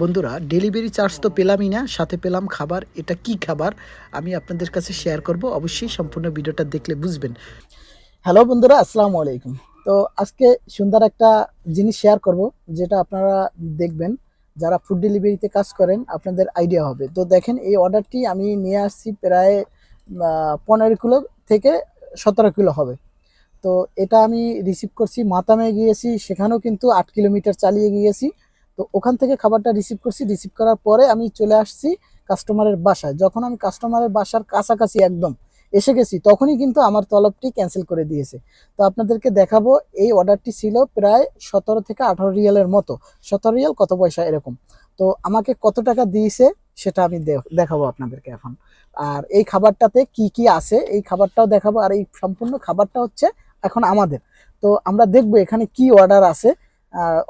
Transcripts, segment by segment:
বন্ধুরা delivery charge তো পেলামই না, সাথে পেলাম খাবার। এটা কি খাবার? আমি আপনাদের কাছে শেয়ার করব। অবশ্যই সম্পূর্ণ ভিডিওটা দেখলে বুঝবেন। হ্যালো বন্ধুরা, আসসালামু আলাইকুম। তো আজকে সুন্দর একটা জিনিস শেয়ার করব, যেটা আপনারা দেখবেন। যারা ফুড ডেলিভারিতে কাজ করেন, আপনাদের আইডিয়া হবে। তো দেখেন, এই অর্ডারটি আমি নিয়ে আসছি প্রায় পনেরো কিলো থেকে সতেরো কিলো হবে। তো এটা আমি রিসিভ করছি, মাতামে গিয়েছি, সেখানেও কিন্তু আট কিলোমিটার চালিয়ে গিয়েছি। তো ওখান থেকে খাবারটা রিসিভ করছি রিসিভ করার পরে আমি চলে আসছি কাস্টমারের বাসায়। যখন আমি কাস্টমারের বাসার কাছাকাছি একদম এসে গেছি, তখনই কিন্তু আমার তলবটি ক্যান্সেল করে দিয়েছে। তো আপনাদেরকে দেখাবো, এই অর্ডারটি ছিল প্রায় সতেরো থেকে আঠারো রিয়ালের মতো। সতেরো রিয়াল কত পয়সা এরকম? তো আমাকে কত টাকা দিয়েছে সেটা আমি দেখাবো আপনাদেরকে এখন। আর এই খাবারটাতে কি কি আছে, এই খাবারটাও দেখাবো। আর এই সম্পূর্ণ খাবারটা হচ্ছে এখন আমাদের। তো আমরা দেখব এখানে কি অর্ডার আছে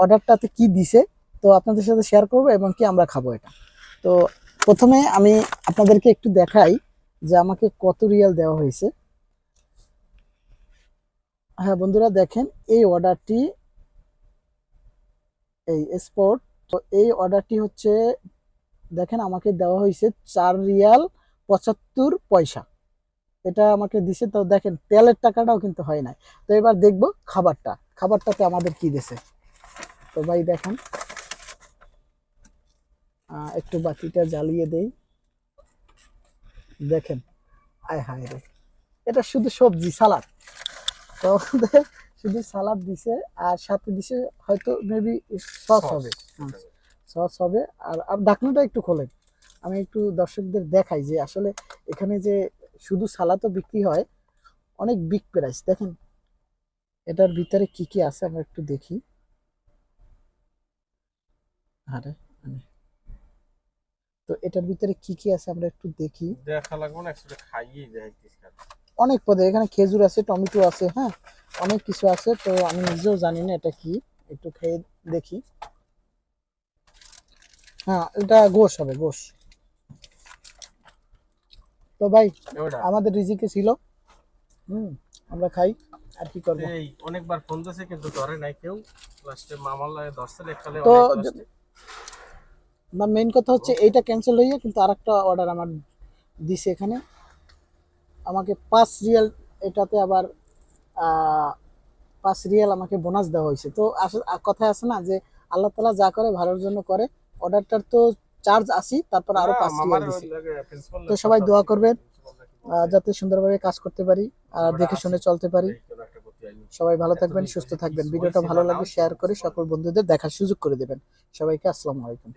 অর্ডারটাতে কি দিছে। তো আপনাদের সাথে শেয়ার করব এবং কি আমরা খাব এটা। তো প্রথমে আমি আপনাদেরকে একটু দেখাই যে আমাকে কত রিয়াল দেওয়া হয়েছে। হ্যাঁ বন্ধুরা দেখেন, এই অর্ডারটি, এই স্পোর্ট তো এই অর্ডারটি হচ্ছে, দেখেন আমাকে দেওয়া হয়েছে চার রিয়াল পঁচাত্তর পয়সা। এটা আমাকে দিছে, তো দেখেন, তেলের টাকাটাও কিন্তু হয় নাই। তো এবার দেখব খাবারটা, খাবারটাতে আমাদের কি দিছে। তো ভাই দেখেন। একটু বাকিটা জ্বালিয়ে দেই। দেখেন আয় হায় রে। এটা শুধু সবজি সালাদ। তো শুধু সালাদ দিছে আর সাথে দিছে হয়তো মেবি সস হবে। সস হবে। আর আর ঢাকনাটা একটু খোলেন। আমি একটু দর্শকদের দেখাই যে আসলে এখানে যে শুধু সালাদও বিক্রি হয় অনেক বিগ প্রাইস দেখেন এটার ভিতরে কি কি আছে আমরা একটু দেখি। আরে আরে। তো এটার ভিতরে কি কি আছে আমরা একটু দেখি। দেখা লাগবে না একসাথে খাইয়ে দেয় অনেক পদে এখানে খেজুর আছে টমেটো আছে হ্যাঁ অনেক কিছু আছে তো আমি নিজেও জানি না এটা কি একটু খেয়ে দেখি। হ্যাঁ এটা গোশ হবে গোশ। তো ভাই আমাদের রিজিকে ছিল। হুম আমরা খাই আর কি করব? এই অনেকবার ফোন দিয়েছে কিন্তু ধরে নাই কেউ। লাস্টে মামার লাগে দশটা লেখালে তো অনেক য- না মেইন কথা হচ্ছে এইটা ক্যান্সেল হয়ে কিন্তু আরেকটা অর্ডার আমার দিছে এখানে। আমাকে পাঁচ রিয়াল এটাতে আবার পাঁচ রিয়াল আমাকে বোনাস দেওয়া হয়েছে। তো আসলে কথায় আছে না যে আল্লাহ তালা যা করে ভালোর জন্য করে। অর্ডারটার তো চার্জ আসি তারপর আরও পাঁচ রিয়াল দিছে। তো সবাই দোয়া করবেন যাতে সুন্দরভাবে কাজ করতে পারি আর দেখে শুনে চলতে পারি। সবাই ভালো থাকবেন সুস্থ থাকবেন। ভিডিওটা ভালো লাগলে শেয়ার করে সকল বন্ধুদের দেখার সুযোগ করে দেবেন। সবাইকে আসসালামু আলাইকুম।